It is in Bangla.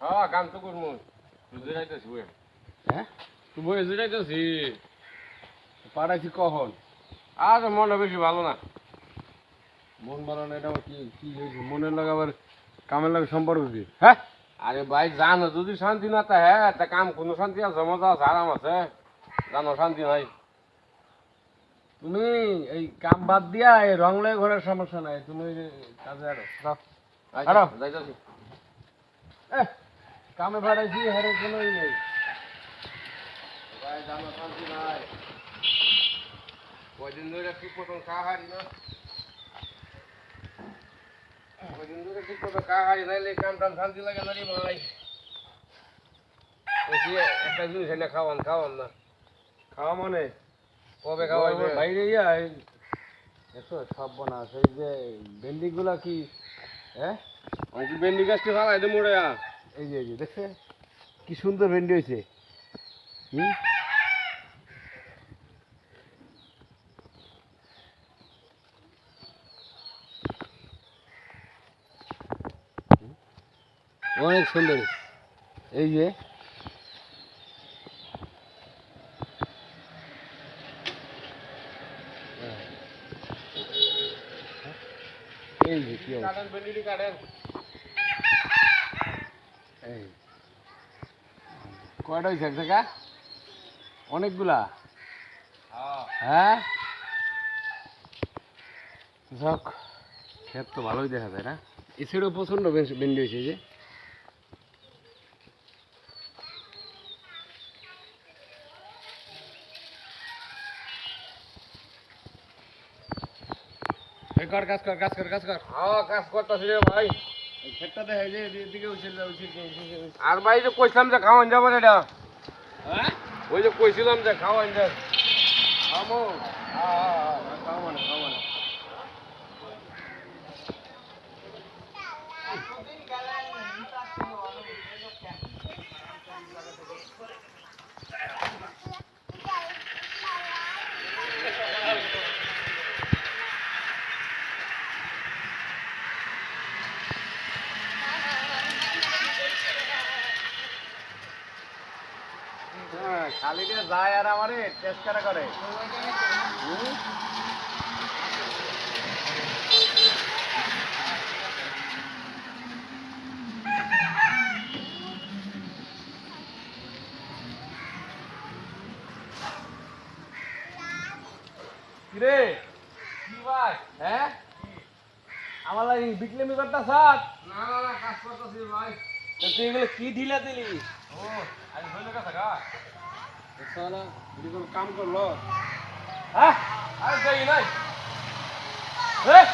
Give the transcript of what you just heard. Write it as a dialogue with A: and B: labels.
A: হ্যাঁ কাম তো করব তুই জিরাইতেছি
B: হ্যাঁ
A: তুই বই জিরাইতেছি
B: পাঠাইছি কখন?
A: আর মনটা বেশি ভালো না।
B: মন ভালো না এটা কি কি হয়েছে মনের লাগে আবার কামের লাগে সম্পর্ক কি? হ্যাঁ
A: আরে ভাই জানো যদি শান্তি না তা হ্যাঁ তা কাম কোনো শান্তি আছে মজা আছে আরাম আছে। জানো শান্তি নাই।
B: তুমি এই কাম বাদ দিয়া এই রং লাগে ঘরের সমস্যা নাই। তুমি কাজে
A: আরও
B: আরও।
A: যাইতাছি।
B: এহ, কামে পাঠাইছি হারে কোনো ই নেই।
A: ভাই জানো শান্তি নাই কয়দিন ধরে ঠিক মতন খাওয়া হারি না? কয়দিন ধরে ঠিক মতো খাওয়া হারি নাইলে কাম টাম শান্তি লাগে না রে ভাই। বলছি, একটা জিনিস এনে খাওয়ান খাওয়ান না।
B: খাওয়া মনে?
A: কবে খাওয়াইবে
B: বাইরে ইয়া এই সব বনা সেই যে ভেন্ডি গুলা কি হ্যাঁ?
A: ভেন্ডি গাছটি ভালো দে মোড়ে
B: এই যে এই যে, দেখছে? কি সুন্দর ভেন্ডি হয়েছে। হুম? অনেক সুন্দর এই যে এই যে কি এই। কয়টা হয়েছে এক জায়গা? অনেকগুলা? হ্যাঁ। যাক ক্ষেত তো ভালোই দেখা যায় না। এছাড়াও প্রচণ্ড ভেন্ডি হয়েছে যে। এই কর কাজ কর কাজ কর কাজ কর।
A: হ্যাঁ কাজ করতেছি রে ভাই।
B: ক্ষেতটা দেখা যে এদিকে উচিত উচিত
A: আর ভাই যে কইছিলাম যে খাওয়ান যাব এটা।
B: হ্যাঁ?
A: ওই যে কইছিলাম যে খাওয়ান যাব।
B: খাব হ্যাঁ হ্যাঁ হ্যাঁ খাও মানে খাও মানে হ্যাঁ, খালি যায় আর আমারে টেস্ট করা করে? কিরে?
A: কি ভাই?
B: হ্যাঁ? আমার লাগি বিক্লেমি করতা সাত
A: না না না কাজ করতেছি ভাই।
B: তুই এগুলো কি ঢিলা দিলি?
A: ও আজ হইল কথা গা
B: সালা এগুলো কাম করল?
A: হ্যাঁ? আর যাই নাই।
B: হ্যাঁ।